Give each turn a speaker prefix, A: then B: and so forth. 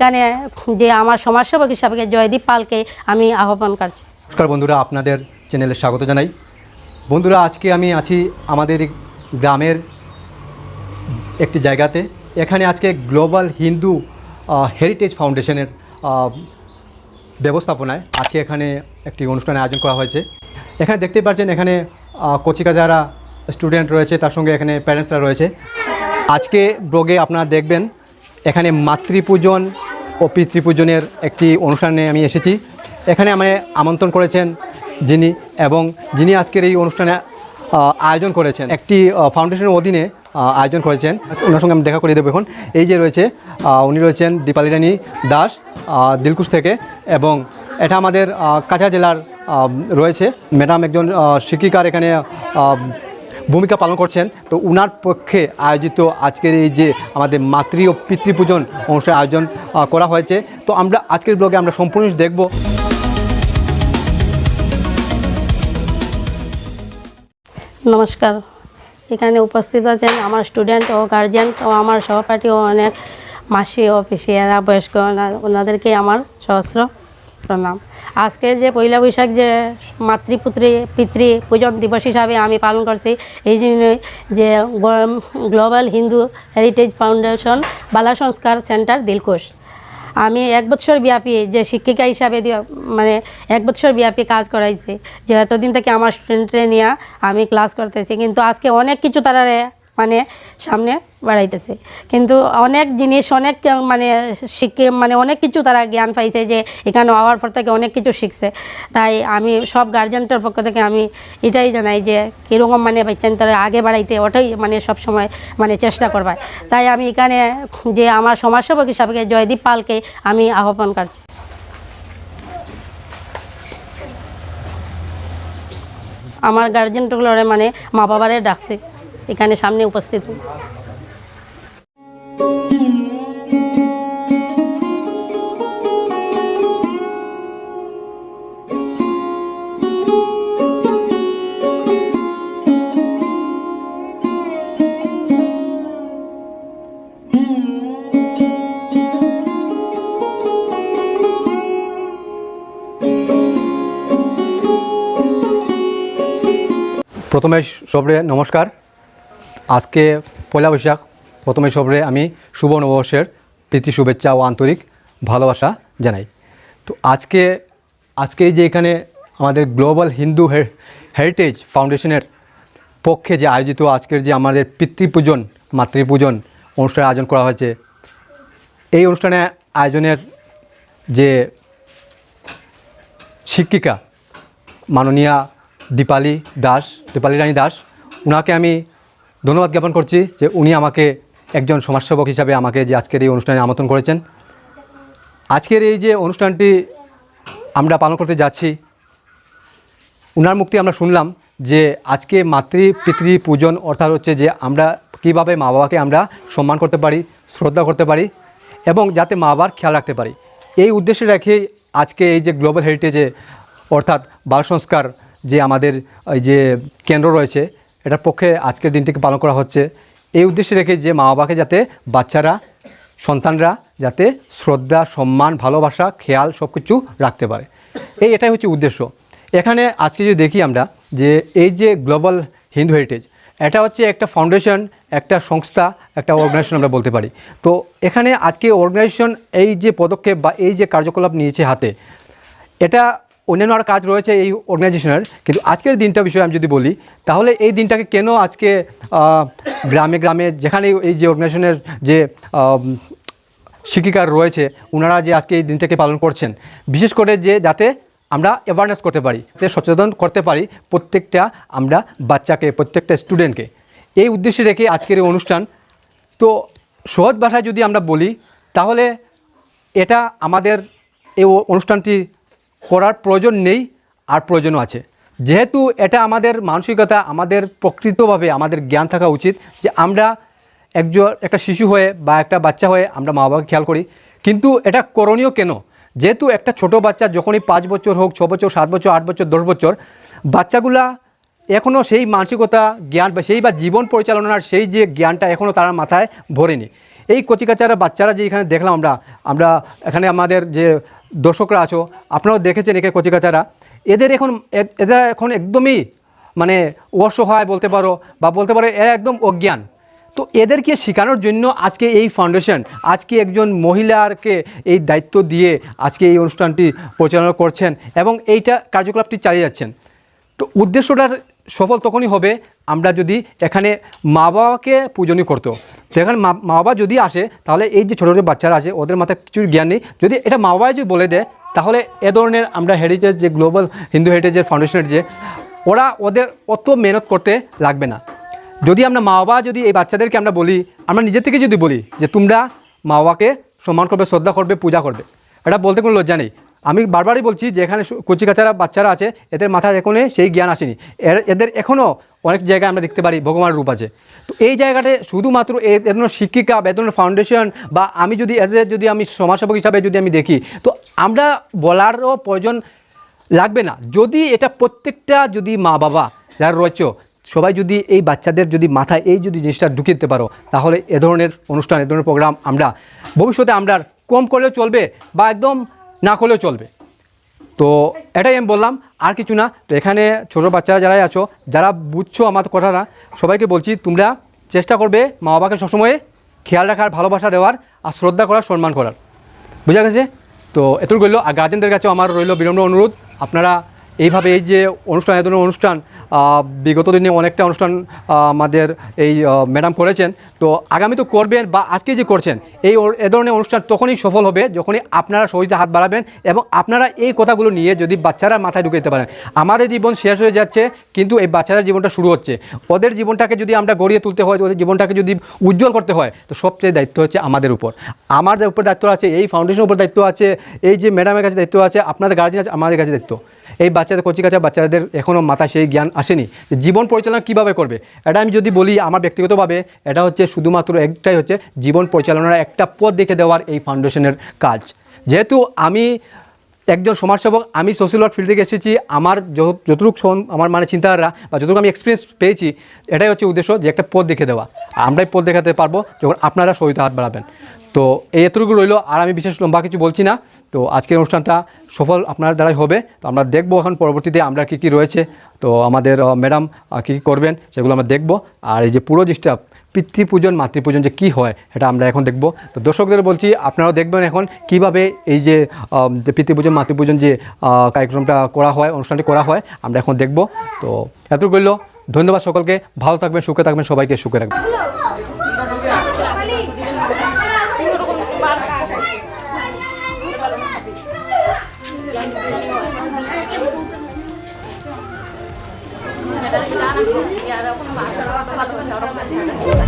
A: এখানে যে আমার সমাজসেবক হিসাবে জয়দীপ পালকে আমি আহ্বান করছি।
B: নমস্কার বন্ধুরা, আপনাদের চ্যানেলে স্বাগত জানাই। বন্ধুরা, আজকে আমি আছি আমাদের গ্রামের একটি জায়গাতে। এখানে আজকে গ্লোবাল হিন্দু হেরিটেজ ফাউন্ডেশনের ব্যবস্থাপনায় আজকে এখানে একটি অনুষ্ঠানের আয়োজন করা হয়েছে। এখানে দেখতেই পাচ্ছেন এখানে কচিকা যারা স্টুডেন্ট রয়েছে, তার সঙ্গে এখানে প্যারেন্টসরা রয়েছে। আজকে ব্লগে আপনারা দেখবেন, এখানে মাতৃপূজন ও পিতৃপূজনের একটি অনুষ্ঠানে আমি এসেছি। এখানে আমায় আমন্ত্রণ করেছেন যিনি এবং যিনি আজকের এই অনুষ্ঠানে আয়োজন করেছেন। একটি ফাউন্ডেশনের অধীনে আয়োজন করেছেন। ওনার সঙ্গে আমি দেখা করিয়ে দেবো এখন। এই যে রয়েছে উনি রয়েছেন দীপালি রানী দাস দিলকুশ থেকে এবং এটা আমাদের কাছা জেলার রয়েছে। ম্যাডাম একজন শিক্ষিকার এখানে ভূমিকা পালন করছেন। তো উনার পক্ষে আয়োজিত আজকের এই যে আমাদের মাতৃ ও পিতৃপূজন অনুষ্ঠানের আয়োজন করা হয়েছে। তো আমরা আজকের ব্লগে আমরা সম্পূর্ণ দেখব।
A: নমস্কার। এখানে উপস্থিত আছেন আমার স্টুডেন্ট ও গার্জিয়ান ও আমার সহপাঠী ও অনেক মাসি ও পিসিয়ারা, বয়স্ক ওনা- ওনাদেরকে আমার সহস্র প্রণাম। আজকের যে পয়লা বৈশাখ যে মাতৃপুত্রী, পিতৃ পূজন দিবস হিসাবে আমি পালন করছি, এই জন্যই যে গ্লোবাল হিন্দু হেরিটেজ ফাউন্ডেশন বালা সংস্কার সেন্টার দিলকুশ। আমি এক বছর ব্যাপী যে শিক্ষিকা হিসাবে মানে এক বছর ব্যাপী কাজ করাইছি, যে এতদিন থেকে আমার স্টুডেন্টরে নিয়ে আমি ক্লাস করতেছি, কিন্তু আজকে অনেক কিছু তারা মানে সামনে বাড়াইতেছে। কিন্তু অনেক জিনিস, অনেক মানে শিখে মানে অনেক কিছু তারা জ্ঞান পাইছে যে এখানে হওয়ার পর থেকে অনেক কিছু শিখছে। তাই আমি সব গার্জেন্টের পক্ষ থেকে আমি এটাই জানাই যে কীরকম মানে বাচ্চান তারা আগে বাড়াইতে, ওটাই মানে সব সময় মানে চেষ্টা করবায় তাই আমি এখানে যে আমার সমাজসেবক হিসাবে জয়দীপ পালকে আমি আহ্বান করছি। আমার গার্জেনগুলোরে মানে মা বাবারে ডাকছে। এখানে সামনে উপস্থিত।
B: প্রথমে সবরে নমস্কার। আজকে পয়লা বৈশাখ, প্রথমে সবরে আমি শুভ নববর্ষের প্রীতি, শুভেচ্ছা ও আন্তরিক ভালোবাসা জানাই। তো আজকে আজকে যে এখানে আমাদের গ্লোবাল হিন্দু হেরিটেজ ফাউন্ডেশনের পক্ষে যে আয়োজিত আজকের যে আমাদের পিতৃপূজন, মাতৃপূজন অনুষ্ঠানের আয়োজন করা হয়েছে, এই অনুষ্ঠানে আয়োজনের যে শিক্ষিকা মাননীয়া দীপালি দাস, দীপালি রানী দাস ওনাকে আমি ধন্যবাদ জ্ঞাপন করছি যে উনি আমাকে একজন সমাজসেবক হিসাবে আমাকে যে আজকের এই অনুষ্ঠানে আমন্ত্রণ করেছেন। আজকের এই যে অনুষ্ঠানটি আমরা পালন করতে যাচ্ছি, উনার মুক্তি আমরা শুনলাম যে আজকে মাতৃ, পিতৃ পূজন অর্থাৎ হচ্ছে যে আমরা কীভাবে মা বাবাকে আমরা সম্মান করতে পারি, শ্রদ্ধা করতে পারি এবং যাতে মা বাবার খেয়াল রাখতে পারি। এই উদ্দেশ্যে রেখেই আজকে এই যে গ্লোবাল হেরিটেজে অর্থাৎ বাল সংস্কার যে আমাদের এই যে কেন্দ্র রয়েছে এটার পক্ষে আজকের দিনটিকে পালন করা হচ্ছে। এই উদ্দেশ্যে রেখে যে মা বাবাকে যাতে বাচ্চারা, সন্তানরা যাতে শ্রদ্ধা, সম্মান, ভালোবাসা, খেয়াল সব কিছু রাখতে পারে। এই এটাই হচ্ছে উদ্দেশ্য। এখানে আজকে যদি দেখি আমরা যে এই যে গ্লোবাল হিন্দু হেরিটেজ, এটা হচ্ছে একটা ফাউন্ডেশন, একটা সংস্থা, একটা অর্গানাইজেশন আমরা বলতে পারি। তো এখানে আজকে অর্গানাইজেশন এই যে পদক্ষেপ বা এই যে কার্যকলাপ নিয়েছে হাতে, এটা অন্যান্য আর কাজ রয়েছে এই অর্গানাইজেশনের কিন্তু আজকের দিনটা বিষয়ে আমি যদি বলি, তাহলে এই দিনটাকে কেন আজকে গ্রামে গ্রামে যেখানে এই যে অর্গানাইজেশনের যে শিক্ষিকার রয়েছে ওনারা যে আজকে এই দিনটাকে পালন করছেন, বিশেষ করে যে যাতে আমরা অ্যাওয়ারনেস করতে পারি সচেতন করতে পারি, প্রত্যেকটা আমরা বাচ্চাকে, প্রত্যেকটা স্টুডেন্টকে এই উদ্দেশ্যে রেখে আজকের এই অনুষ্ঠান। তো সহজ ভাষায় যদি আমরা বলি, তাহলে এটা আমাদের এই অনুষ্ঠানটি করার প্রয়োজন নেই আর প্রয়োজনও আছে। যেহেতু এটা আমাদের মানসিকতা, আমাদের প্রকৃতভাবে আমাদের জ্ঞান থাকা উচিত যে আমরা একজন, একটা শিশু হয়ে বা একটা বাচ্চা হয়ে আমরা মা বাবাকে খেয়াল করি। কিন্তু এটা করণীয় কেন? যেহেতু একটা ছোট বাচ্চা যখনই পাঁচ বছর হোক, ছ বছর, সাত বছর, আট বছর, দশ বছর, বাচ্চাগুলা এখনও সেই মানসিকতা, জ্ঞান বা সেই বা জীবন পরিচালনার সেই যে জ্ঞানটা এখনও তার মাথায় ভরেনি। এই কচিকাচারা বাচ্চারা যে এখানে দেখলাম আমরা আমরা এখানে আমাদের যে দর্শকরা আছো, আপনারাও দেখেছেন একে কচিকাচারা। এদের এখন এদের এখন একদমই মানে অসহায় বলতে পারো বা বলতে পারো এরা একদম অজ্ঞান। তো এদেরকে শেখানোর জন্য আজকে এই ফাউন্ডেশন, আজকে একজন মহিলারকে এই দায়িত্ব দিয়ে আজকে এই অনুষ্ঠানটি পরিচালনা করছেন এবং এইটা কার্যকলাপটি চালিয়ে যাচ্ছেন। তো উদ্দেশ্যটার সফল তখনই হবে আমরা যদি এখানে মা বাবাকে পূজনীয় করতো। তো এখানে মা বাবা যদি আসে, তাহলে এই যে ছোটো ছোটো বাচ্চারা আছে, ওদের মাথায় কিছু জ্ঞান নেই। যদি এটা মা বাবাই যদি বলে দেয়, তাহলে এ ধরনের আমরা হেরিটেজ যে গ্লোবাল হিন্দু হেরিটেজের ফাউন্ডেশনের যে, ওরা ওদের অত মেহনত করতে লাগবে না। যদি আমরা মা বাবা যদি এই বাচ্চাদেরকে আমরা বলি, আমরা নিজের থেকে যদি বলি যে তোমরা মা বাবাকে সম্মান করবে, শ্রদ্ধা করবে, পূজা করবে, এটা বলতে কোনো লজ্জা নেই। আমি বারবারই বলছি যে এখানে কচিকাচারা বাচ্চারা আছে, এদের মাথায় এখনও সেই জ্ঞান আসেনি। এদের এখনও অনেক জায়গায় আমরা দেখতে পারি ভগবানের রূপ আছে। তো এই জায়গাতে শুধুমাত্র এ ধরনের শিক্ষিকা বা এ ধরনের ফাউন্ডেশন বা আমি যদি অ্যাজ এ যদি আমি সমাজসেবক হিসাবে যদি আমি দেখি, তো আমরা বলারও প্রয়োজন লাগবে না। যদি এটা প্রত্যেকটা যদি মা বাবা যারা রয়েছে, সবাই যদি এই বাচ্চাদের যদি মাথায় এই যদি জিনিসটা ঢুকিয়ে দিতে পারো, তাহলে এ ধরনের অনুষ্ঠান, এ ধরনের প্রোগ্রাম আমরা ভবিষ্যতে আমরা কম করলেও চলবে বা একদম না করলেও চলবে। তো এটাই আমি বললাম, আর কিছু না। তো এখানে ছোটো বাচ্চারা যারাই আছো, যারা বুঝছ আমার কথাটা, সবাইকে বলছি, তোমরা চেষ্টা করবে মা বাবাকে সবসময় খেয়াল রাখার, ভালোবাসা দেওয়ার, আর শ্রদ্ধা করার, সম্মান করার। বুঝা গেছে? তো এতটুকু রইল। আর গার্জেনদের কাছেও আমার রইল বিনম্র অনুরোধ। আপনারা এইভাবে এই যে অনুষ্ঠান এ ধরনের অনুষ্ঠান বিগত দিনে অনেকটা অনুষ্ঠান আমাদের এই ম্যাডাম করেছেন। তো আগামী তো করবেন বা আজকে যে করছেন, এই এ ধরনের অনুষ্ঠান তখনই সফল হবে যখনই আপনারা সহজে হাত বাড়াবেন এবং আপনারা এই কথাগুলো নিয়ে যদি বাচ্চারা মাথায় ঢুকে দিতে পারেন। আমাদের জীবন শেষ হয়ে যাচ্ছে, কিন্তু এই বাচ্চাদের জীবনটা শুরু হচ্ছে। ওদের জীবনটাকে যদি আমরা গড়িয়ে তুলতে হয়, ওদের জীবনটাকে যদি উজ্জ্বল করতে হয়, তো সবচেয়ে দায়িত্ব হচ্ছে আমাদের উপর। আমাদের উপর দায়িত্ব আছে, এই ফাউন্ডেশনের উপর দায়িত্ব আছে, এই যে ম্যাডামের কাছে দায়িত্ব আছে, আপনাদের গার্জেন আছে, আমাদের কাছে দায়িত্ব। এই বাচ্চাদের কচি কাছে বাচ্চাদের এখনও মাথায় সেই জ্ঞান আসেনি যে জীবন পরিচালনা কীভাবে করবে? এটা আমি যদি বলি আমার ব্যক্তিগতভাবে, এটা হচ্ছে শুধুমাত্র একটাই হচ্ছে জীবন পরিচালনার একটা পথ দেখে দেওয়ার এই ফাউন্ডেশনের কাজ। যেহেতু আমি একজন সমাজসেবক, আমি সোশ্যাল ওয়ার্ক ফিল্ড থেকে এসেছি, আমার যত- যতটুকু সন- আমার মানে চিন্তাধারা বা যতটুকু আমি এক্সপিরিয়েন্স পেয়েছি, এটাই হচ্ছে উদ্দেশ্য যে একটা পথ দেখে দেওয়া। আমরাই পথ দেখাতে পারব যখন আপনারা সহিত হাত বাড়াবেন। তো এই এতটুকু রইল, আর আমি বিশেষ লম্বা কিছু বলছি না। তো আজকের অনুষ্ঠানটা সফল আপনার দ্বারাই হবে। তো আমরা দেখব এখন পরবর্তীতে আমরা কী কী রয়েছে। তো আমাদের ম্যাডাম কী কী করবেন সেগুলো আমরা দেখব। আর এই যে পুরো জিনিসটা পিতৃপূজন মাতৃপূজন যে কী হয় এটা আমরা এখন দেখব। তো দর্শকদের বলছি আপনারাও দেখবেন এখন কীভাবে এই যে পিতৃপূজন মাতৃপূজন যে কার্যক্রমটা করা হয় অনুষ্ঠানটি করা হয় আমরা এখন দেখব। তো এতটুকু রইল ধন্যবাদ সকলকে। ভালো থাকবেন সুখে থাকবেন সবাইকে সুখে রাখবেন।
C: Bahasa, bahasa.